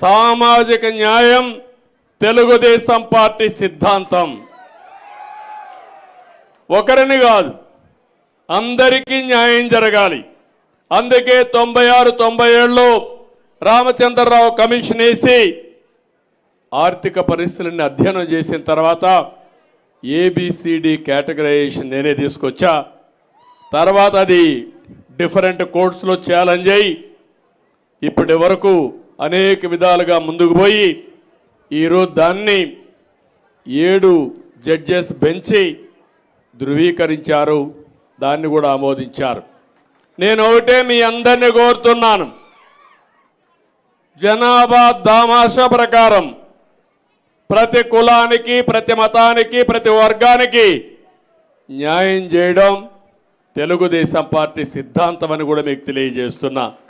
సామాజిక న్యాయం తెలుగుదేశం పార్టీ సిద్ధాంతం. ఒకరిని కాదు అందరికీ న్యాయం జరగాలి. అందుకే తొంభై ఆరు తొంభై ఏళ్ళలో రామచంద్రరావు కమిషన్ వేసి ఆర్థిక పరిస్థితులని అధ్యయనం చేసిన తర్వాత ఏబిసిడి కేటగరైజేషన్ నేనే తీసుకొచ్చా. తర్వాత అది డిఫరెంట్ కోర్సులో ఛాలెంజ్ అయ్యి ఇప్పటి వరకు అనేక విధాలుగా ముందుకు పోయి ఈరోజు దాన్ని ఏడు జడ్జెస్ బెంచి ధృవీకరించారు దాన్ని కూడా ఆమోదించారు. నేను ఒకటే మీ అందరినీ కోరుతున్నాను. జనాభా దామాష ప్రకారం ప్రతి కులానికి ప్రతి మతానికి ప్రతి వర్గానికి న్యాయం చేయడం తెలుగుదేశం పార్టీ సిద్ధాంతం అని కూడా మీకు తెలియజేస్తున్నా.